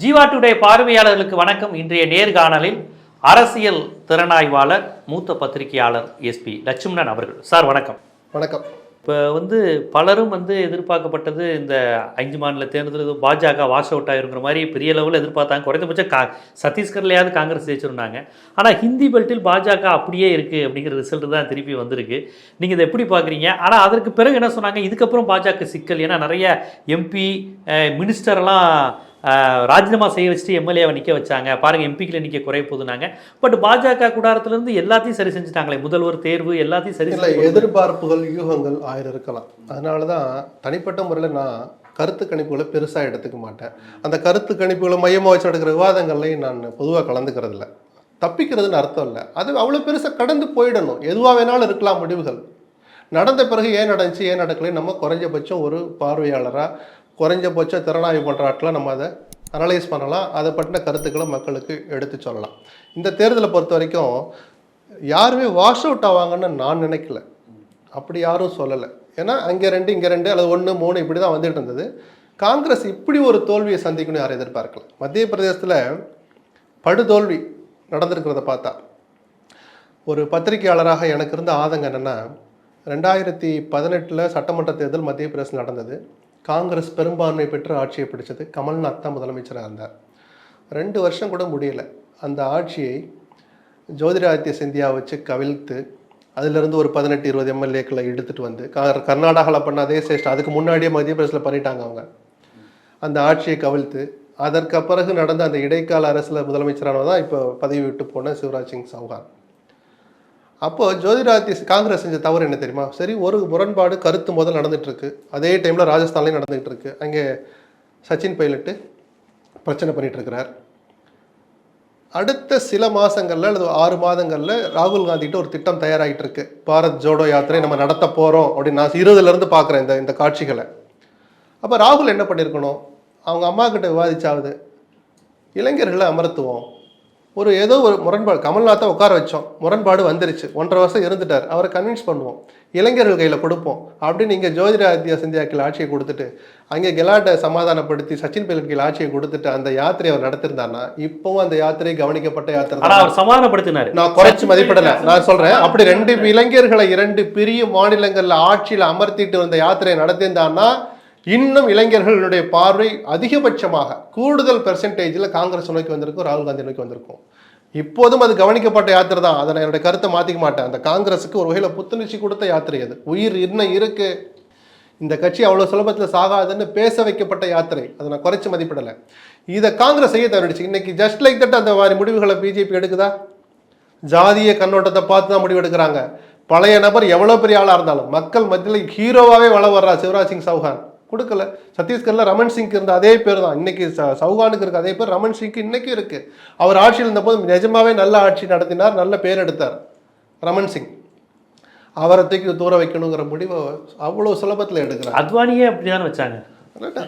Jeeva today பார்வையாளர்களுக்கு வணக்கம். இன்றைய நேர்காணலில் அரசியல் திறனாய்வாளர் மூத்த பத்திரிகையாளர் எஸ்பி லட்சுமணன் அவர்கள். சார் வணக்கம். வணக்கம். இப்போ வந்து பலரும் வந்து எதிர்பார்க்கப்பட்டது இந்த அஞ்சு மாநில தேர்தல் பாஜக வாஷ் அவுட் ஆயிருங்கிற மாதிரி பெரிய லெவலில் எதிர்பார்த்தாங்க. குறைந்தபட்சம் கா சத்தீஸ்கர்லையாவது காங்கிரஸ் ஜெயிச்சிருந்தாங்க. ஆனால் ஹிந்தி பெல்ட்டில் பாஜக அப்படியே இருக்குது அப்படிங்கிற ரிசல்ட் தான் திருப்பி வந்திருக்கு. நீங்கள் இதை எப்படி பார்க்குறீங்க? ஆனால் அதற்கு பிறகு என்ன சொன்னாங்க? இதுக்கப்புறம் பாஜக சிக்கல். ஏன்னா நிறைய எம்பி மினிஸ்டர்லாம் ராஜினாமா செய்ய வச்சுட்டு எம்எல்ஏவை நிற்க வச்சாங்க. பாருங்கள் எம்பிக்கில் நிற்க குறைய போதுனாங்க பட் பாஜக கூடாரத்துலேருந்து எல்லாத்தையும் சரி செஞ்சுட்டாங்களே முதல்வர் தேர்வு எல்லாத்தையும் சரி இல்லை எதிர்பார்ப்புகள் யூகங்கள் ஆயிரம் இருக்கலாம். அதனால தான் தனிப்பட்ட முறையில் நான் கருத்து கணிப்புகளை பெருசாக எடுத்துக்க மாட்டேன். அந்த கருத்து கணிப்புகளை மையமாக வச்சு நடக்கிற விவாதங்கள்லையும் நான் பொதுவாக கலந்துக்கிறது இல்லை. தப்பிக்கிறதுன்னு அர்த்தம் இல்லை. அது அவ்வளோ பெருசாக கடந்து போயிடணும். எதுவாக வேணாலும் இருக்கலாம் முடிவுகள். நடந்த பிறகு ஏன் நடந்துச்சு ஏன் நடக்கலை நம்ம குறைஞ்சபட்சம் ஒரு பார்வையாளராக குறைஞ்சபட்சம் திறனாய்வு பண்ணுற நம்ம அதை அனலைஸ் பண்ணலாம். அதை பற்றின கருத்துக்களை மக்களுக்கு எடுத்து சொல்லலாம். இந்த தேர்தலை பொறுத்த வரைக்கும் யாருமே வாஷ் அவுட் ஆவாங்கன்னு நான் நினைக்கல. அப்படி யாரும் சொல்லலை. ஏன்னா அங்கே ரெண்டு இங்கே ரெண்டு அல்லது ஒன்று மூணு இப்படி தான் வந்துட்டு இருந்தது. காங்கிரஸ் இப்படி ஒரு தோல்வியை சந்திக்கணும்னு யாரும் எதிர்பார்க்கல. மத்திய பிரதேசத்தில் படுதோல்வி நடந்திருக்கிறத பார்த்தா ஒரு பத்திரிகையாளராக எனக்கு இருந்த ஆதங்கம் என்னென்னா ரெண்டாயிரத்தி பதினெட்டில் சட்டமன்ற தேர்தல் மத்திய பிரதேசம் நடந்தது. காங்கிரஸ் பெரும்பான்மை பெற்று ஆட்சியை பிடிச்சது கமல்நாத் தான் முதலமைச்சராக இருந்தார். ரெண்டு வருஷம் கூட முடியல. அந்த ஆட்சியை ஜோதிராதித்ய சிந்தியா வச்சு கவிழ்த்து அதிலிருந்து ஒரு பதினெட்டு இருபது எம்எல்ஏக்களை எடுத்துகிட்டு வந்து கர்- கர்நாடகாவில் பண்ண அதே சேஷ்டம் அதுக்கு முன்னாடியே மத்திய பிரதேசில் பண்ணிட்டாங்க அவங்க. அந்த ஆட்சியை கவிழ்த்து அதற்கு பிறகு நடந்த அந்த இடைக்கால அரசில் முதலமைச்சரானதான் தான் இப்போ பதவி விட்டு போன சிவராஜ் சிங் சௌகான் அப்போ ஜோதிராதித்ய காங்கிரஸ் செஞ்ச தவறு என்ன தெரியுமா? சரி ஒரு முரண்பாடு கருத்து முதல் நடந்துகிட்ருக்கு அதே டைமில் ராஜஸ்தான்லேயும் நடந்துகிட்டு இருக்கு அங்கே சச்சின் பைலட்டு பிரச்சனை பண்ணிகிட்டு இருக்கிறார் அடுத்த சில மாதங்களில் அல்லது ஆறு மாதங்களில் ராகுல் காந்திகிட்ட ஒரு திட்டம் தயாராகிட்டு இருக்கு பாரத் ஜோடோ யாத்திரை நம்ம நடத்த போகிறோம் அப்படின்னு நான் இருபதுலேருந்து பார்க்குறேன் இந்த இந்த காட்சிகளை. அப்போ ராகுல் என்ன பண்ணியிருக்கணும் அவங்க அம்மா கிட்ட விவாதிச்சாவது இளைஞர்களை அமர்த்துவோம். ஒரு ஏதோ ஒரு முரண்பாடு கமல்நாத்தை உட்கார வச்சோம். முரண்பாடு வந்துருச்சு. ஒன்றரை வருஷம் இருந்துட்டார். அவரை கன்வின்ஸ் பண்ணுவோம். இளைஞர்கள் கையில் கொடுப்போம். அப்படின்னு இங்கே ஜோதிராதித்யா சிந்தியாக்கில் ஆட்சியை கொடுத்துட்டு அங்கே கெலாட்டை சமாதானப்படுத்தி சச்சின் பைலட் ஆட்சியை கொடுத்துட்டு அந்த யாத்திரையை அவர் நடத்திருந்தாருன்னா இப்பவும் அந்த யாத்திரை கவனிக்கப்பட்ட யாத்திரை. அவர் சமாதானப்படுத்தினார். நான் குறைச்சு மதிப்பிடல. நான் சொல்றேன். அப்படி ரெண்டு இளைஞர்களை இரண்டு பெரிய மாநிலங்கள்ல ஆட்சியில் அமர்த்திட்டு வந்த யாத்திரை நடத்தியிருந்தான்னா இன்னும் இளைஞர்களுடைய பார்வை அதிகபட்சமாக கூடுதல் பெர்சன்டேஜில் காங்கிரஸ் நோக்கி வந்திருக்கும் ராகுல் காந்தி நோக்கி வந்திருக்கும். இப்போதும் அது கவனிக்கப்பட்ட யாத்திரை தான். அதை நான் என்னுடைய கருத்தை மாற்றிக்க மாட்டேன். அந்த காங்கிரஸுக்கு ஒரு வகையில் புத்துணர்ச்சி கொடுத்த யாத்திரை அது. உயிர் இன்னும் இருக்கு. இந்த கட்சி அவ்வளோ சுலபத்தில் சாகாதுன்னு பேச வைக்கப்பட்ட யாத்திரை. அதை நான் குறைச்சி மதிப்பிடலை. இதை காங்கிரஸ் செய்ய தவறிடுச்சு. இன்னைக்கு ஜஸ்ட் லைக் தட் அந்த மாதிரி முடிவுகளை பிஜேபி எடுக்குதா? ஜாதிய கண்ணோட்டத்தை பார்த்து தான் முடிவெடுக்கிறாங்க பழைய நபர் எவ்வளோ பெரிய ஆளாக இருந்தாலும் மக்கள் மத்தியில் ஹீரோவாகவே வள வர்றா சிவராஜ் சிங் சௌஹான். கொடுக்கல. சத்தீஸ்கர்ல ரமன் சிங்க்கு இருந்த அதே பேர் தான் இன்னைக்கு ச- சௌஹானுக்கு இருக்க அதே பேர் ரமன் சிங்க்கு இன்னைக்கு இருக்கு. அவர் ஆட்சியில் இருந்தபோது நிஜமாவே நல்ல ஆட்சி நடத்தினார் நல்ல பேர் எடுத்தார் ரமன் சிங். அவரை தூக்கி தூர வைக்கணுங்கிற முடிவை அவ்வளோ சுலபத்தில் எடுக்கிறார். அத்வானியே அப்படிதான் வச்சாங்க.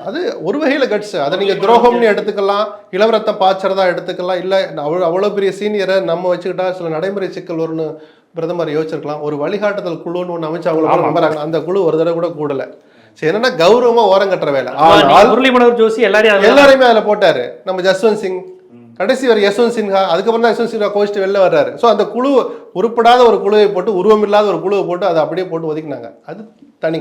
அது ஒரு வகையில் கட்ஸ் அதை நீங்கள் துரோகம்னு எடுத்துக்கலாம் இளவரத்தம் பாய்ச்சறதா எடுத்துக்கலாம் இல்லை அவ்வளோ அவ்வளோ பெரிய சீனியரை நம்ம வச்சுக்கிட்டா சில நடைமுறை சிக்கல் வரும்னு பிரதமர் யோசிச்சிருக்கலாம். ஒரு வழிகாட்டுதல் குழுன்னு ஒன்று அமைச்சு அவங்கள நம்புறாங்க. அந்த குழு ஒரு தடவை கூட கூடல. சரி என்னன்னா கௌரவமா ஓரம் கட்டுற வேலை. அத்வானி, ஆனால் முரளி மனோகர் ஜோஷி எல்லாரையும் எல்லாரையுமே அதில் போட்டாரு. நம்ம ஜஸ்வந்த் சிங். கடைசி வரை யஸ்வந்த் சின்ஹா அதுக்கப்புறம் தான் யஸ்வந்த் சின்ஹா கோச்சிட்டு வெளில வர்றாரு. ஸோ அந்த குழு உருப்படாத ஒரு குழுவை போட்டு உருவம் இல்லாத ஒரு குழுவை போட்டு அதை அப்படியே போட்டு ஒதுக்கினாங்க. அது தனி.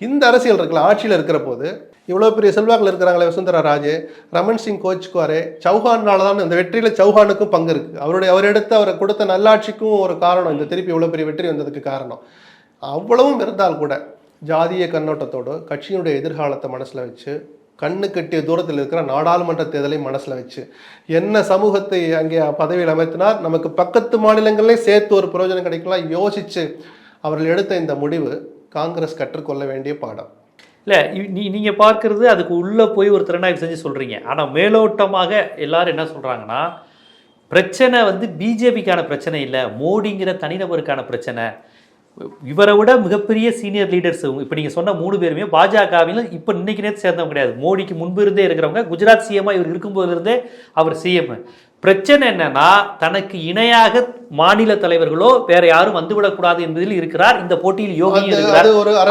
இந்த அரசியல் இருக்குல்ல ஆட்சியில் இருக்கிற போது இவ்வளோ பெரிய செல்வாக்கில் இருக்கிறாங்களே வசுந்தரா ராஜே ரமன் சிங் கோச்குவாரே சௌஹானால தான் இந்த வெற்றியில் சௌஹானுக்கும் பங்கு இருக்கு. அவருடைய அவர் எடுத்து அவரை கொடுத்த நல்லாட்சிக்கும் ஒரு காரணம். இந்த திருப்பி இவ்வளோ பெரிய வெற்றி வந்ததுக்கு காரணம். அவ்வளவும் இருந்தால் கூட ஜாதிய கண்ணோட்டத்தோடு கட்சியினுடைய எதிர்காலத்தை மனசில் வச்சு கண்ணு கட்டிய தூரத்தில் இருக்கிற நாடாளுமன்ற தேர்தலை மனசில் வச்சு என்ன சமூகத்தை அங்கே பதவியில் அமைத்தினார் நமக்கு பக்கத்து மாநிலங்களே சேர்த்து ஒரு பிரயோஜனம் கிடைக்கலாம் யோசித்து அவர்கள் எடுத்த இந்த முடிவு காங்கிரஸ் கற்றுக்கொள்ள வேண்டிய பாடம். இல்லை நீ நீங்கள் பார்க்குறது அதுக்கு உள்ளே போய் ஒரு திறனாய்வு செஞ்சு சொல்கிறீங்க ஆனால் மேலோட்டமாக எல்லாரும் என்ன சொல்கிறாங்கன்னா பிரச்சனை வந்து பிஜேபிக்கான பிரச்சனை இல்லை மோடிங்கிற தனிநபருக்கான பிரச்சனை. இவரை விட மிகப்பெரிய சீனியர் லீடர்ஸ் இப்போ நீங்கள் சொன்ன மூணு பேருமே பாஜகவில் இப்போ இன்னைக்கு நேரத்து சேர்ந்தவங்க கிடையாது. மோடிக்கு முன்பு இருந்தே இருக்கிறவங்க குஜராத் சிஎம்மா இவர் இருக்கும்போது இருந்தே அவர் சிஎம் பிரச்சனை என்னன்னா தனக்கு இணையாக மாநில தலைவர்களோ வேற யாரும் வந்துவிடக்கூடாது என்பதில் இருக்கிறார். இந்த போட்டியில் யோகி இருக்கிறார்.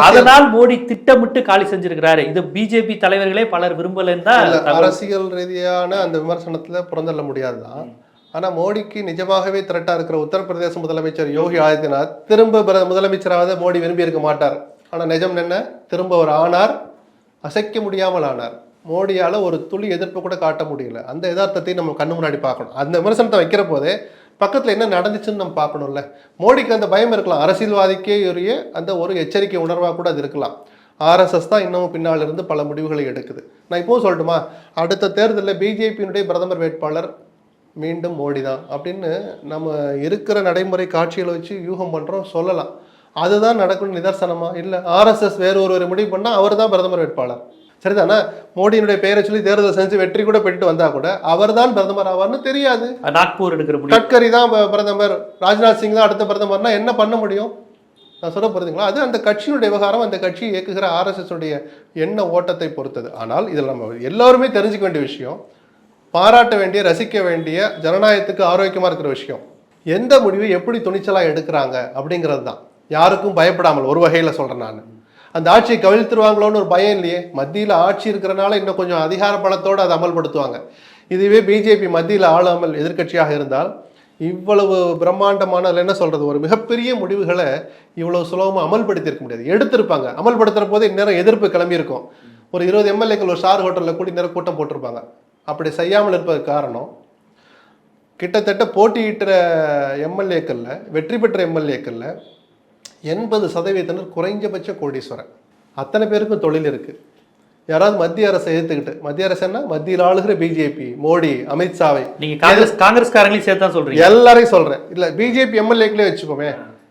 அதனால் மோடி திட்டமிட்டு காலி செஞ்சிருக்கிறாரு. இது பிஜேபி தலைவர்களே பலர் விரும்பலன்னு தான். அரசியல் ரீதியான அந்த விமர்சனத்துல புறந்தள்ள முடியாதுதான். ஆனா மோடிக்கு நிஜமாகவே திரட்டா இருக்கிற உத்தரப்பிரதேச முதலமைச்சர் யோகி ஆதித்யநாத் திரும்ப பிர- முதலமைச்சராவது மோடி விரும்பி இருக்க மாட்டார். ஆனா நிஜம் என்ன? திரும்ப அவர் ஆனார் அசைக்க முடியாமல் ஆனார். மோடியால ஒரு துளி எதிர்ப்பு கூட காட்ட முடியல. அந்த யதார்த்தத்தை நம்ம கண்ணு முன்னாடி பார்க்கணும். அந்த விமர்சனத்தை வைக்கிற போதே பக்கத்துல என்ன நடந்துச்சுன்னு நம்ம பார்க்கணும்ல. மோடிக்கு அந்த பயம் இருக்கலாம். அரசியல்வாதிக்கே உரிய அந்த ஒரு எச்சரிக்கை உணர்வாக கூட அது இருக்கலாம். ஆர்எஸ்எஸ் தான் இன்னமும் பின்னால் இருந்து பல முடிவுகளை எடுக்குது. நான் இப்போவும் சொல்லட்டுமா? அடுத்த தேர்தலில் பிஜேபியினுடைய பிரதமர் வேட்பாளர் மீண்டும் மோடி தான் அப்படின்னு நம்ம இருக்கிற நடைமுறை காட்சிகளை வச்சு யூகம் பண்றோம் சொல்லலாம். அதுதான் நடக்கும் நிதர்சனமா? இல்லை ஆர்எஸ்எஸ் வேறு ஒருவர் முடிவு பண்ணா அவர் தான் பிரதமர் வேட்பாளர். சரிதானே? மோடியினுடைய பெயரை சொல்லி தேர்தல் செஞ்சு வெற்றி கூட பெற்றுட்டு வந்தா கூட அவர்தான் பிரதமர் ஆவார்னு தெரியாது. நாக்பூர் எடுக்கிற கட்கரி தான் பிரதமர். ராஜ்நாத் சிங் தான் அடுத்த பிரதமர்னா என்ன பண்ண முடியும்? நான் சொல்ல போறீங்களா அது அந்த கட்சியினுடைய விவகாரம் அந்த கட்சியை இயக்குகிற ஆர்எஸ்எஸ் உடைய எண்ண ஓட்டத்தை பொறுத்தது. ஆனால் இதில் நம்ம எல்லாருமே தெரிஞ்சுக்க வேண்டிய விஷயம் பாராட்ட வேண்டிய ரசிக்க வேண்டிய ஜனநாயகத்துக்கு ஆரோக்கியமாக இருக்கிற விஷயம். எந்த முடிவை எப்படி துணிச்சலாக எடுக்கிறாங்க அப்படிங்கிறது தான். யாருக்கும் பயப்படாமல் ஒரு வகையில் சொல்கிறேன் நான். அந்த ஆட்சியை கவிழ்த்துருவாங்களோன்னு ஒரு பயம் இல்லையே. மத்தியில் ஆட்சி இருக்கிறனால இன்னும் கொஞ்சம் அதிகார பலத்தோடு அதை அமல்படுத்துவாங்க. இதுவே பிஜேபி மத்தியில் ஆளாமல் எதிர்க்கட்சியாக இருந்தால் இவ்வளவு பிரம்மாண்டமான என்ன சொல்கிறது ஒரு மிகப்பெரிய முடிவுகளை இவ்வளவு சுலபமாக அமல்படுத்தியிருக்க முடியாது. எடுத்திருப்பாங்க. அமல்படுத்துகிற போது இந்நேரம் எதிர்ப்பு கிளம்பியிருக்கும். ஒரு இருபது எம்எல்ஏக்கள் ஒரு ஸ்டார் ஹோட்டலில் கூடி நேரம் கூட்டம் போட்டிருப்பாங்க. அப்படி செய்யாமல் இருப்பதற்கு காரணம். கிட்டத்தட்ட போட்டியிட்ட எம்எல்ஏக்கள்ல வெற்றி பெற்ற எம்எல்ஏக்கள்ல எண்பது சதவீதத்தினர் குறைஞ்சபட்ச கோடீஸ்வரன். அத்தனை பேருக்கும் தொழில் இருக்கு. யாராவது மத்திய அரசை எதிர்த்துக்கிட்டு மத்திய அரசு என்ன? மத்தியில் ஆளுகிற பிஜேபி மோடி அமித்ஷாவை. நீங்க காங்கிரஸ் காங்கிரஸ்காரங்களையும் சேர்த்து தான் சொல்றீங்க. எல்லாரையும் சொல்றேன். இல்ல பிஜேபி எம்எல்ஏக்களே வச்சுக்கோமே.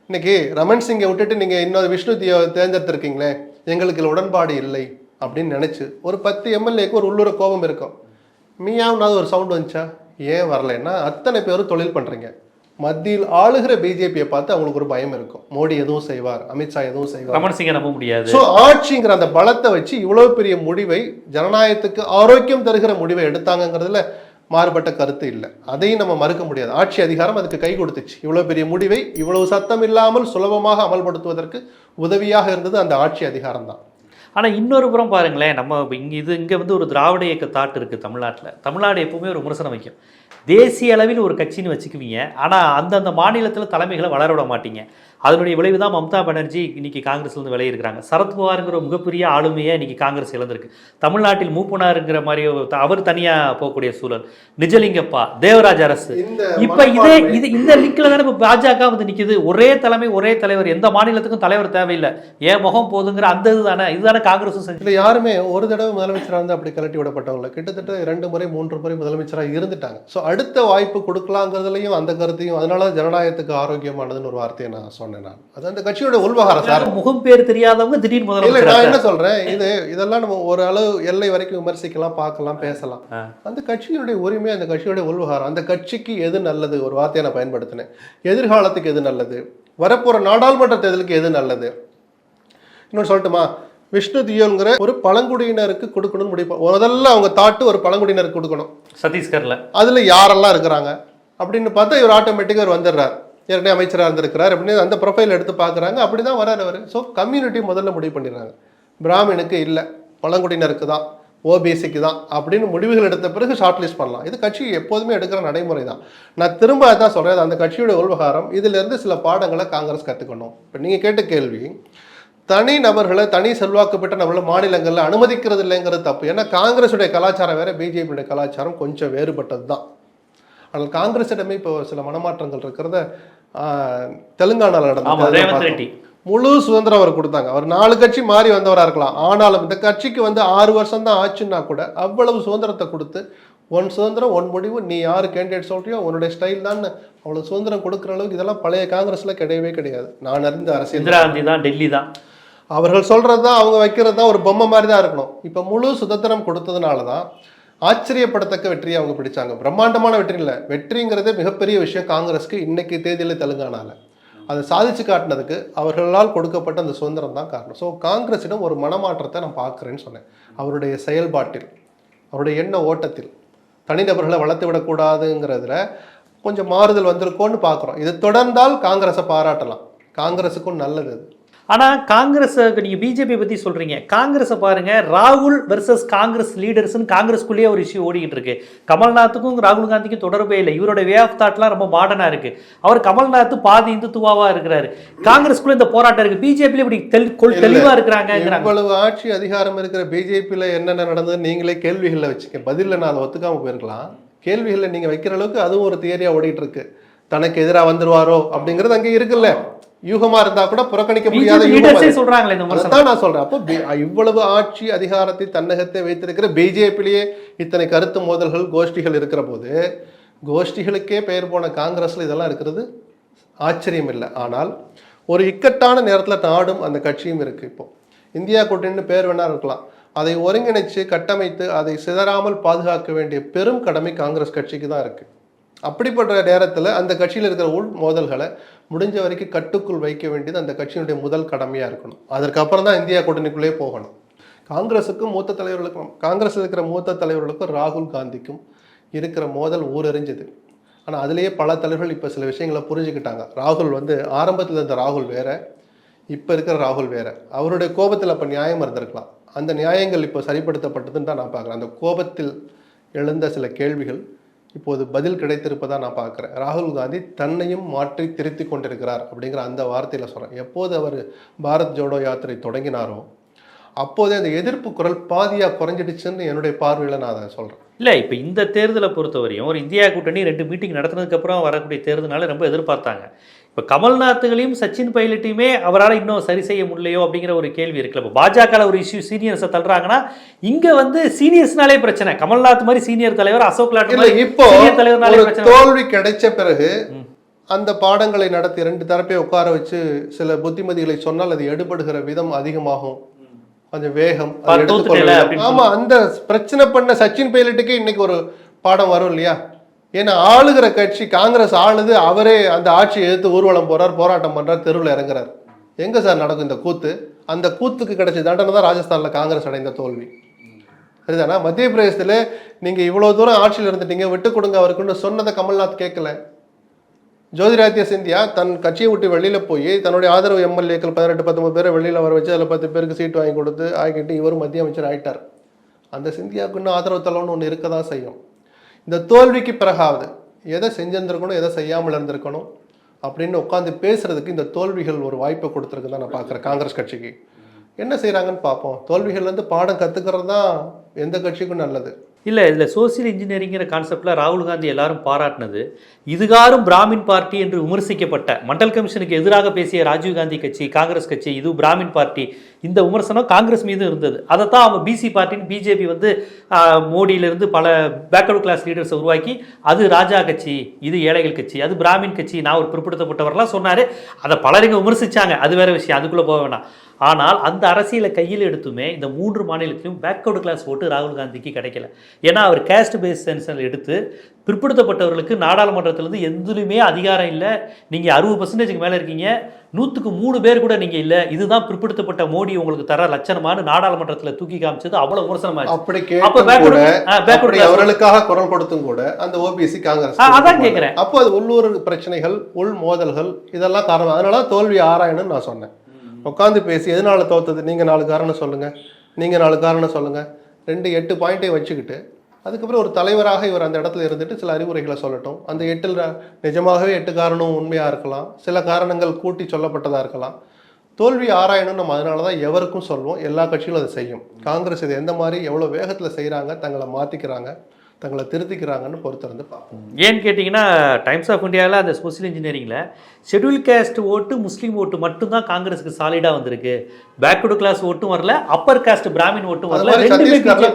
இன்னைக்கு ரமன் சிங்கை விட்டுட்டு நீங்க இன்னொரு விஷ்ணு தியோ தேர்ந்தெடுத்திருக்கீங்களே எங்களுக்கு இதுல உடன்பாடு இல்லை அப்படின்னு நினைச்சு ஒரு பத்து எம்எல்ஏக்கு ஒரு உள்ளூர கோபம் இருக்கும். மீயாவுனாவது ஒரு சவுண்ட் வந்துச்சா? ஏன் வரலைன்னா அத்தனை பேரும் தொழில் பண்றீங்க. மத்தியில் ஆளுகிற பிஜேபியை பார்த்து அவங்களுக்கு ஒரு பயம் இருக்கும். மோடி எதுவும் செய்வார் அமித்ஷா எதுவும் செய்வார். ரமண் சிங்கை நம்ப முடியாது. ஸோ ஆட்சிங்கிற அந்த பலத்தை வச்சு இவ்வளவு பெரிய முடிவை ஜனநாயகத்துக்கு ஆரோக்கியம் தருகிற முடிவை எடுத்தாங்கங்கிறதுல மாறுபட்ட கருத்து இல்லை. அதையும் நம்ம மறுக்க முடியாது. ஆட்சி அதிகாரம் அதுக்கு கை கொடுத்துச்சு. இவ்வளவு பெரிய முடிவை இவ்வளவு சத்தம் இல்லாமல் சுலபமாக அமல்படுத்துவதற்கு உதவியாக இருந்தது அந்த ஆட்சி அதிகாரம் தான் ஆனால் இன்னொரு புறம் பாருங்களேன் நம்ம இங்கே இது இங்கே வந்து ஒரு திராவிட இயக்க தாட் இருக்குது தமிழ்நாட்டில். தமிழ்நாடு எப்பவுமே ஒரு விமர்சனம் வைக்கும். தேசிய அளவில் ஒரு கட்சின்னு வச்சுக்குவீங்க ஆனால் அந்தந்த மாநிலத்தில் தலைமைகளை வளர விட மாட்டீங்க. அதனுடைய விளைவு தான் மம்தா பானர்ஜி இன்னைக்கு காங்கிரஸ்ல இருந்து விலகிருக்கிறாங்க சரத்பவாருங்கிற மிகப்பெரிய ஆளுமையை இன்னைக்கு காங்கிரஸ் இழந்திருக்கு. தமிழ்நாட்டில் மூப்பனாருங்கிற மாதிரி அவர் தனியா போகக்கூடிய சூழல். நிஜலிங்கப்பா தேவராஜ் அரசு. இப்ப இதே இது இந்த லிங்க்ல தானே இப்ப பாஜக வந்து நிக்குது. ஒரே தலைமை ஒரே தலைவர். எந்த மாநிலத்துக்கும் தலைவர் தேவையில்லை. ஏன் முகம் போதுங்கிற அந்த இதுதானே. இதுதானே காங்கிரஸும் செஞ்சு யாருமே ஒரு தடவை முதலமைச்சராக இருந்து அப்படி கலட்டி விடப்பட்டவங்க கிட்டத்தட்ட இரண்டு முறை மூன்று முறை முதலமைச்சராக இருந்துட்டாங்க. ஸோ அடுத்த வாய்ப்பு கொடுக்கலாங்கிறதுலையும் அந்த கருத்தையும் அதனால தான் ஜனநாயகத்துக்கு ஆரோக்கியமானதுன்னு ஒரு வார்த்தையை நான் சொன்னேன். நான்? அது அந்த கட்சியோட உள்வகாரம் சார் முகம் பேர் தெரியாதவங்க திடீர்னு இல்ல முதலமைச்சர் நான் என்ன சொல்றேன்? இது இதெல்லாம் நம்ம ஒரு அளவு எல்லை வரைக்கும் விமர்சிக்கலாம் பார்க்கலாம் பேசலாம். அந்த கட்சியினுடைய உரிமை அந்த கட்சியுடைய உள்வகாரம் அந்த கட்சிக்கு எது நல்லது? ஒரு வார்த்தையை நான் பயன்படுத்தினேன். எதிர்காலத்துக்கு எது நல்லது? வரப்போற நாடாளுமன்ற தேர்தலுக்கு எது நல்லது? இன்னொன்று சொல்லட்டுமா? விஷ்ணு தியோங்கிற ஒரு பழங்குடியினருக்கு கொடுக்கணும்னு முடிவு முதல்ல அவங்க தாட்டு ஒரு பழங்குடியினருக்கு கொடுக்கணும். சத்தீஸ்கர்ல. அதுல யாரெல்லாம் இருக்கிறாங்க? அப்படின்னு பார்த்தா இவர் ஆட்டோமேட்டிக்காக அவர் வந்துடுறார். ஏற்கனவே அமைச்சராக இருந்திருக்கிறார் அப்படின்னு அந்த ப்ரொஃபைல் எடுத்து பார்க்குறாங்க. அப்படி தான் வராரு அவர். ஸோ கம்யூனிட்டி முதல்ல முடிவு பண்ணிடுறாங்க. பிராமினுக்கு இல்லை. பழங்குடியினருக்கு தான். ஓபிசிக்கு தான். அப்படின்னு முடிவுகள் எடுத்த பிறகு ஷார்ட் லிஸ்ட் பண்ணலாம். இது கட்சி எப்போதுமே எடுக்கிற நடைமுறை தான் நான் திரும்ப தான் சொல்கிறேன் அந்த கட்சியோட உள்வகாரம் இதிலிருந்து சில பாடங்களை காங்கிரஸ் கற்றுக்கணும் இப்போ நீங்கள் கேட்ட கேள்வி தனி நபர்களை தனி செல்வாக்கு பெற்ற நம்மள மாநிலங்களில் அனுமதிக்கிறது இல்லைங்கிறது தப்பு. ஏன்னா காங்கிரஸுடைய கலாச்சாரம் வேறு பிஜேபியுடைய கலாச்சாரம் கொஞ்சம் வேறுபட்டது தான் ஆனால் காங்கிரஸிடமே இப்போ சில மனமாற்றங்கள் இருக்கிறத ஆமா நடந்தது முழு சுதந்திரம் அவர் கொடுத்தாங்க. அவர் நாலு கட்சி மாறி வந்தவரா இருக்கலாம். ஆனாலும் இந்த கட்சிக்கு வந்து ஆறு வருஷம் தான் ஆச்சுன்னா கூட அவ்வளவு சுதந்திரத்தை கொடுத்து ஒன் சுதந்திரம் ஒன் முடிவு நீ யார் கேண்டிடேட் சொல்றியோ உன்னுடைய ஸ்டைல் தான் அவ்வளவு சுதந்திரம் கொடுக்குற அளவுக்கு இதெல்லாம் பழைய காங்கிரஸ்ல கிடையவே கிடையாது. நான் அறிந்த அரசியல் இந்திரா காந்தி தான் டெல்லி தான் அவர்கள் சொல்றது தான் அவங்க வைக்கிறது தான் ஒரு பொம்மை மாதிரி தான் இருக்கணும். இப்போ முழு சுதந்திரம் கொடுத்ததுனால தான் ஆச்சரியப்படத்தக்க வெற்றியை அவங்க பிடிச்சாங்க. பிரம்மாண்டமான வெற்றி இல்லை. வெற்றிங்கிறதே மிகப்பெரிய விஷயம் காங்கிரஸ்க்கு இன்னைக்கு தேதியில் தெலுங்கானால. அதை சாதிச்சு காட்டினதுக்கு அவர்களால் கொடுக்கப்பட்ட அந்த சுதந்திரம் தான் காரணம். ஸோ காங்கிரஸிடம் ஒரு மனமாற்றத்தை நான் பார்க்குறேன்னு சொன்னேன். அவருடைய செயல்பாட்டில் அவருடைய எண்ண ஓட்டத்தில் தனிநபர்களை வளர்த்து விடக்கூடாதுங்கிறதுல கொஞ்சம் மாறுதல் வந்திருக்கோன்னு பார்க்குறோம். இது தொடர்ந்தால் காங்கிரஸை பாராட்டலாம். காங்கிரஸுக்கும் நல்லது அது ஆனா காங்கிரஸ் நீங்க பிஜேபி பத்தி சொல்றீங்க. காங்கிரஸை பாருங்க ராகுல் வெர்சஸ் காங்கிரஸ் லீடர்ஸ்னு காங்கிரஸ்குள்ளேயே ஒரு இஷ்யூ ஓடிக்கிட்டு இருக்கு கமல்நாத்துக்கும் ராகுல் காந்திக்கும் தொடர்பே இல்லை. இவரோட வே ஆஃப் தாட்லாம் ரொம்ப மாடர்னா இருக்கு. அவர் கமல்நாத் பாதி இந்துத்துவாவா இருக்கிறாரு. காங்கிரஸ்குள்ள இந்த போராட்டம் இருக்கு. பிஜேபியில இப்படி தெளி- கொள்- தெளிவா இருக்கிறாங்கிறாங்க இவ்வளவு ஆட்சி அதிகாரம் இருக்கிற பிஜேபியில் என்னென்ன நடந்தது நீங்களே கேள்விகளில் வச்சுக்க பதிலில் நான் அதை ஒத்துக்காம போயிருக்கலாம். கேள்விகளில் நீங்கள் வைக்கிற அளவுக்கு அதுவும் ஒரு தியரியா ஓடிட்டு இருக்கு தனக்கு எதிராக வந்துருவாரோ அப்படிங்கிறது அங்கே இருக்குல்ல. யூகமா இருந்தா கூட புறக்கணிக்க முடியாத. சொல்றாங்களே நான் சொல்றேன். அப்போ இவ்வளவு ஆட்சி அதிகாரத்தை தன்னகத்தை வைத்திருக்கிற பிஜேபியிலேயே இத்தனை கருத்து மோதல்கள் கோஷ்டிகள் இருக்கிற போது கோஷ்டிகளுக்கே பெயர் போன காங்கிரஸ்ல இதெல்லாம் இருக்கிறது ஆச்சரியம் இல்லை. ஆனால் ஒரு இக்கட்டான நேரத்தில் நாடும் அந்த கட்சியும் இருக்கு இப்போ. இந்தியா கூட்டணின்னு பேர் வேணா இருக்கலாம். அதை ஒருங்கிணைச்சு கட்டமைத்து அதை சிதறாமல் பாதுகாக்க வேண்டிய பெரும் கடமை காங்கிரஸ் கட்சிக்கு தான் இருக்கு. அப்படிப்பட்ட நேரத்தில் அந்த கட்சியில் இருக்கிற உள் மோதல்களை முடிஞ்ச வரைக்கும் கட்டுக்குள் வைக்க வேண்டியது அந்த கட்சியினுடைய முதல் கடமையாக இருக்கணும். அதற்கப்புறம் தான் இந்தியா கூட்டணிக்குள்ளே போகணும். காங்கிரஸுக்கும் மூத்த தலைவர்களுக்கும் காங்கிரஸ் இருக்கிற மூத்த தலைவர்களுக்கும் ராகுல் காந்திக்கும் இருக்கிற மோதல் ஊரறிஞ்சது. ஆனால் அதுலேயே பல தலைவர்கள் இப்போ சில விஷயங்களை புரிஞ்சுக்கிட்டாங்க. ராகுல் வந்து ஆரம்பத்தில் இருந்த ராகுல் வேற இப்போ இருக்கிற ராகுல் வேற. அவருடைய கோபத்தில் அப்போ நியாயம் இருந்திருக்கலாம். அந்த நியாயங்கள் இப்போ சரிப்படுத்தப்பட்டதுன்னு தான் நான் பார்க்குறேன். அந்த கோபத்தில் எழுந்த சில கேள்விகள் இப்போது பதில் கிடைத்திருப்பதாக நான் பார்க்குறேன். ராகுல் காந்தி தன்னையும் மாற்றி திருத்தி கொண்டிருக்கிறார் அப்படிங்கிற அந்த வார்த்தையில் சொல்கிறேன் எப்போது அவர் பாரத் ஜோடோ யாத்திரை தொடங்கினாரோ அப்போதே அந்த எதிர்ப்பு குரல் பாதியாக குறைஞ்சிடுச்சுன்னு என்னுடைய பார்வையில் நான் அதை சொல்கிறேன் இல்லை இப்போ இந்த தேர்தலை பொறுத்தவரையும் ஒரு இந்தியா கூட்டணி ரெண்டு மீட்டிங் நடத்துனதுக்கப்புறம் வரக்கூடிய தேர்தல்னால ரொம்ப எதிர்பார்த்தாங்க. இப்ப கமல்நாத்துகளையும் சச்சின் பைலட்டையுமே அவரால் இன்னும் சரி செய்ய முடியலையோ அப்படிங்கிற ஒரு கேள்வி இருக்குல்ல. இப்போ பாஜக ஒரு இஷ்யூ சீனியர்ஸை தள்ளுறாங்கன்னா இங்க வந்து சீனியர்ஸ்னாலே பிரச்சனை. கமல்நாத் மாதிரி சீனியர் தலைவர் அசோக் லாட் மாதிரி இப்போ தலைவர்னாலே தோல்வி கிடைச்ச பிறகு அந்த பாடங்களை நடத்தி ரெண்டு தரப்பை உட்கார வச்சு சில புத்திமதிகளை சொன்னால் அது எடுபடுகிற விதம் அதிகமாகும். கொஞ்சம் வேகம் ஆமா அந்த பிரச்சனை பண்ண சச்சின் பைலட்டுக்கே இன்னைக்கு ஒரு பாடம் வரும் இல்லையா? ஏன்னா ஆளுகிற கட்சி காங்கிரஸ் ஆளுது அவரே அந்த ஆட்சியை எடுத்து ஊர்வலம் போறார் போராட்டம் பண்றார் தெருவில் இறங்குறார். எங்க சார் நடக்கும் இந்த கூத்து? அந்த கூத்துக்கு கிடைச்ச தண்டனை தான் ராஜஸ்தானில் காங்கிரஸ் அடைந்த தோல்வி. சரிதானா? மத்திய பிரதேசத்தில் நீங்கள் இவ்வளோ தூரம் ஆட்சியில் இருந்துட்டீங்க விட்டு கொடுங்க அவருக்குன்னு சொன்னதை கமல்நாத் கேட்கல. ஜோதிராதித்ய சிந்தியா தன் கட்சியை விட்டு வெளியில் போய் தன்னுடைய ஆதரவு எம்எல்ஏக்கள் பதினெட்டு பத்தொம்பது பேரை வெளியில் வர வச்சு அதில் பத்து பேருக்கு சீட் வாங்கி கொடுத்து ஆகிக்கிட்டு இவரும் மத்திய அமைச்சர் ஆயிட்டார். அந்த சிந்தியாவுக்கு இன்னும் ஆதரவு தலைவன் ஒன்று இருக்க தான் செய்யும். இந்த தோல்விக்கு பிறகாவது எதை செஞ்சிருந்திருக்கணும் எதை செய்யாமல் இருந்திருக்கணும் அப்படின்னு உட்காந்து பேசுறதுக்கு இந்த தோல்விகள் ஒரு வாய்ப்பை கொடுத்துருக்குதான் நான் பார்க்குறேன் காங்கிரஸ் கட்சிக்கு. என்ன செய்கிறாங்கன்னு பார்ப்போம். தோல்விகள்லேருந்து பாடம் கற்றுக்கிறது தான் எந்த கட்சிக்கும் நல்லது. இல்லை இதில் சோசியல் இன்ஜினியரிங்கிற கான்செப்டில் ராகுல் காந்தி எல்லாரும் பாராட்டினது. இதுகாரும் பிராமின் பார்ட்டி என்று விமர்சிக்கப்பட்ட மண்டல் கமிஷனுக்கு எதிராக பேசிய ராஜீவ் காந்தி கட்சி காங்கிரஸ் கட்சி இது பிராமின் பார்ட்டி இந்த விமர்சனம் காங்கிரஸ் மீது இருந்தது. அதை தான் அவங்க பிசி பார்ட்டின்னு பிஜேபி வந்து மோடியிலிருந்து பல பேக்வர்டு கிளாஸ் லீடர்ஸை உருவாக்கி அது ராஜா கட்சி இது ஏழைகள் கட்சி அது பிராமின் கட்சி நான் ஒரு பிற்படுத்தப்பட்டவர்லாம் சொன்னார். அதை பலருங்க விமர்சித்தாங்க அது வேற விஷயம். அதுக்குள்ளே போக வேணாம். ஆனால் அந்த அரசியலை கையில் எடுத்துமே இந்த மூன்று மாநிலத்திலும் பேக்வர்டு கிளாஸ் ஓட்டு ராகுல் காந்திக்கு கிடைக்கல. ஏன்னா அவர் கேஸ்ட் பேஸ் சென்சல் எடுத்து பிற்படுத்தப்பட்டவர்களுக்கு நாடாளுமன்றத்திலிருந்து எதுலையுமே அதிகாரம் இல்லை. நீங்கள் அறுபது பர்சன்டேஜுக்கு மேலே இருக்கீங்க. நூற்றுக்கு மூணு பேர் கூட நீங்கள் இல்லை. இதுதான் பிற்படுத்தப்பட்ட மோடி உங்களுக்கு தர லட்சணமானு நாடாளுமன்றத்தில் தூக்கி காமிச்சது. அவ்வளோ விமர்சனமாச்சு. அப்படி அப்போ அவர்களுக்காக குரல் கொடுத்தும் கூட அந்த ஓபிசி காங்கிரஸ் அதான் கேட்கிறேன். அப்போ அது உள்ளூர் பிரச்சனைகள் உள் மோதல்கள் இதெல்லாம் காரணம். அதனால தான் தோல்வி ஆராயணும்னு நான் சொன்னேன். உட்காந்து பேசி எதனால தோத்தது? நீங்க நாலு காரணம் சொல்லுங்க. நீங்க நாலு காரணம் சொல்லுங்க. ரெண்டு எட்டு பாயிண்ட்டையும் வச்சுக்கிட்டு அதுக்கப்புறம் ஒரு தலைவராக இவர் அந்த இடத்துல இருந்துட்டு சில அறிவுரைகளை சொல்லட்டும். அந்த எட்டில் நிஜமாகவே எட்டு காரணம் உண்மையாக இருக்கலாம். சில காரணங்கள் கூட்டி சொல்லப்பட்டதாக இருக்கலாம். தோல்வி ஆராயணும் நம்ம அதனால தான் எவருக்கும் சொல்லுவோம் எல்லா கட்சிகளும் அதை செய்யும். காங்கிரஸ் இது எந்த மாதிரி எவ்வளோ வேகத்தில் செய்கிறாங்க தங்களை மாற்றிக்கிறாங்க தங்களை திருத்திக்கிறாங்கன்னு பொறுத்திருந்து பார்ப்போம். ஏன்னு கேட்டிங்கன்னா டைம்ஸ் ஆஃப் இந்தியாவில் அந்த சோசியல் இன்ஜினியரிங்கில் ஷெட்யூல் கேஸ்ட் ஓட்டு முஸ்லீம் ஓட்டு மட்டும்தான் காங்கிரஸுக்கு சாலிடாக வந்திருக்கு. பேக்வர்டு கிளாஸ் ஓட்டும் வரல அப்பர் காஸ்ட் பிராமின் ஓட்டும் வரல.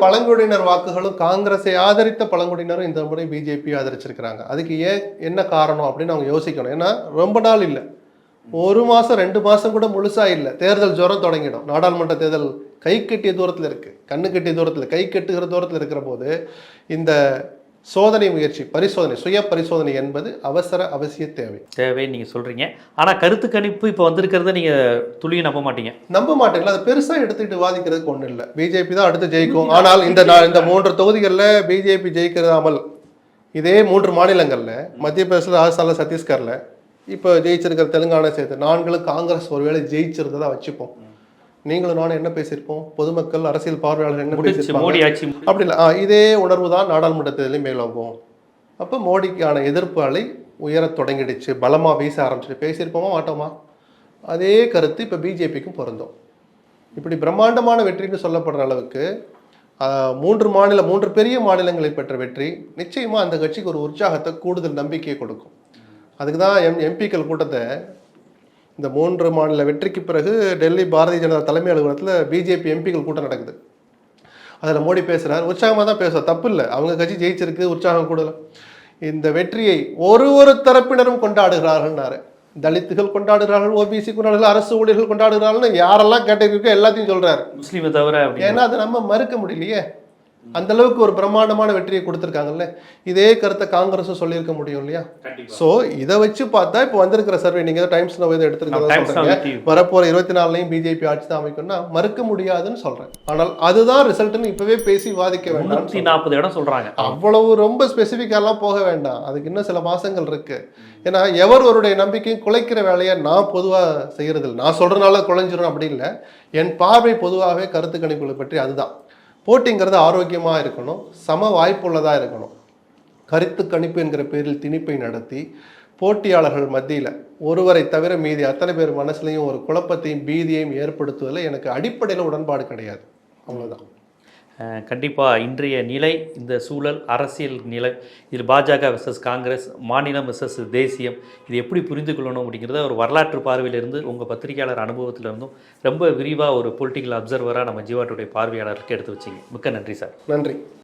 பழங்குடியினர் வாக்குகளும் காங்கிரஸை ஆதரித்த பழங்குடியினரும் இந்த முறை பிஜேபி ஆதரிச்சிருக்கிறாங்க. அதுக்கு ஏன் என்ன காரணம் அப்படின்னு அவங்க யோசிக்கணும். ஏன்னா ரொம்ப நாள் இல்லை. ஒரு மாசம் ரெண்டு மாசம் கூட முழுசா இல்லை. தேர்தல் ஜுரம் தொடங்கிடும். நாடாளுமன்ற தேர்தல் கை கட்டிய தூரத்தில் இருக்கு. கண்ணு கட்டிய தூரத்தில் கை கட்டுகிற தூரத்தில் இருக்கிற போது இந்த சோதனை முயற்சி பரிசோதனை சுய பரிசோதனை என்பது அவசர அவசிய தேவை. தேவைன்னு நீங்கள் சொல்கிறீங்க ஆனால் கருத்து கணிப்பு இப்போ வந்திருக்கிறத நீங்கள் துளியும் நம்ப மாட்டீங்க. நம்ப மாட்டேங்கல அதை பெருசா எடுத்துக்கிட்டு வாதிக்கிறதுக்கு ஒண்ணும் இல்லை. பிஜேபி தான் அடுத்து ஜெயிக்கும். ஆனால் இந்த இந்த மூன்று தொகுதிகளில் பிஜேபி ஜெயிக்கிறதாமல் இதே மூன்று மாநிலங்கள்ல மத்திய பிரதேசத்தில் ராஜஸ்தான்ல சத்தீஸ்கர்ல இப்போ ஜெயிச்சிருக்கிற தெலுங்கானா சேர்த்து நான்களும் காங்கிரஸ் ஒருவேளை ஜெயிச்சிருந்ததா வச்சுப்போம். நீங்களும் நானும் என்ன பேசியிருப்போம்? பொதுமக்கள் அரசியல் பார்வையாளர் என்ன பேசியிருப்பாங்க? அப்படி இல்லை. இதே உணர்வு தான் நாடாளுமன்ற தேர்தலையும் மேலோங்கும். அப்போ மோடிக்கான எதிர்ப்பு அலை உயரத் தொடங்கிடுச்சு. பலமாக வீச ஆரம்பிச்சிட்டு. பேசியிருப்போமா மாட்டோமா? அதே கருத்து இப்போ பிஜேபிக்கும் பொருந்தும். இப்படி பிரம்மாண்டமான வெற்றின்னு சொல்லப்படுற அளவுக்கு மூன்று மாநில மூன்று பெரிய மாநிலங்களை பெற்ற வெற்றி நிச்சயமாக அந்த கட்சிக்கு ஒரு உற்சாகத்தை கூடுதல் நம்பிக்கையை கொடுக்கும். அதுக்கு தான் எம் எம்பிக்கள் கூட்டத்தை இந்த மூன்று மாநில வெற்றிக்கு பிறகு டெல்லி பாரதிய ஜனதா தலைமை அலுவலகத்தில் பிஜேபி எம்பிக்கள் கூட்டம் நடக்குது. அதில் மோடி பேசுகிறார் உற்சாகமாக தான் பேசுவார். தப்பு இல்லை. அவங்க கட்சி ஜெயிச்சிருக்கு உற்சாகம் கூடல. இந்த வெற்றியை ஒரு ஒரு தரப்பினரும் கொண்டாடுகிறார்கள்னாரு. தலித்துகள் கொண்டாடுகிறார்கள் ஓபிசி கொண்டாடுகிறார்கள் அரசு ஊழியர்கள் கொண்டாடுகிறார்கள்னு யாரெல்லாம் கேட்டகரிக்கோ எல்லாத்தையும் சொல்றாரு. முஸ்லீமை தவிர ஏன்னா அதை நம்ம மறுக்க முடியலையே. அந்த அளவுக்கு ஒரு பிரம்மாண்டமான வெற்றியை கொடுத்துருக்காங்கல்ல? இதே கருத்தை காங்கிரஸும் சொல்லியிருக்க முடியும் இல்லையா? ஸோ இதை வச்சு பார்த்தா இப்போ வந்திருக்கிற சர்வே நீங்க டைம்ஸ் நோ இதை எடுத்துருக்கீங்க. வரப்போற இருபத்தி நாலுலையும் பிஜேபி ஆட்சி தான் அமைக்கும்னா மறுக்க முடியாதுன்னு சொல்றேன். ஆனால் அதுதான் ரிசல்ட்னு இப்பவே பேசி வாதிக்க வேண்டாம் நாற்பது இடம் சொல்கிறாங்க அவ்வளவு ரொம்ப ஸ்பெசிஃபிக்காலாம் போக வேண்டாம். அதுக்கு இன்னும் சில மாசங்கள் இருக்கு. ஏன்னா எவர் ஒருடைய நம்பிக்கையும் குலைக்கிற வேலையை நான் பொதுவாக செய்யறது இல்லை நான் சொல்றதுனால குலைஞ்சிரும் அப்படி இல்லை. என் பார்வை பொதுவாகவே கருத்து கணிப்புகளை பற்றி அதுதான். போட்டிங்கிறது ஆரோக்கியமாக இருக்கணும் சம வாய்ப்புள்ளதாக இருக்கணும். கருத்து கணிப்பு என்கிற பேரில் திணிப்பை நடத்தி போட்டியாளர்கள் மத்தியில் ஒருவரை தவிர மீதி அத்தனை பேர் மனசுலையும் ஒரு குழப்பத்தையும் பீதியையும் ஏற்படுத்துவதில் எனக்கு அடிப்படையில் உடன்பாடு கிடையாது. அவ்வளோதான் கண்டிப்பாக இன்றைய நிலை இந்த சூழல் அரசியல் நிலை இதில் பாஜக விசஸ் காங்கிரஸ் மாநிலம் விசஸ் தேசியம் இது எப்படி புரிந்து கொள்ளணும் அப்படிங்கிறத ஒரு வரலாற்று பார்வையிலிருந்து உங்கள் பத்திரிகையாளர் அனுபவத்திலிருந்தும் ரொம்ப விரிவாக ஒரு பொலிட்டிக்கல் அப்சர்வராக நம்ம ஜீவாட்டுடைய பார்வையாளருக்கு எடுத்து வச்சிங்க. மிக்க நன்றி சார். நன்றி.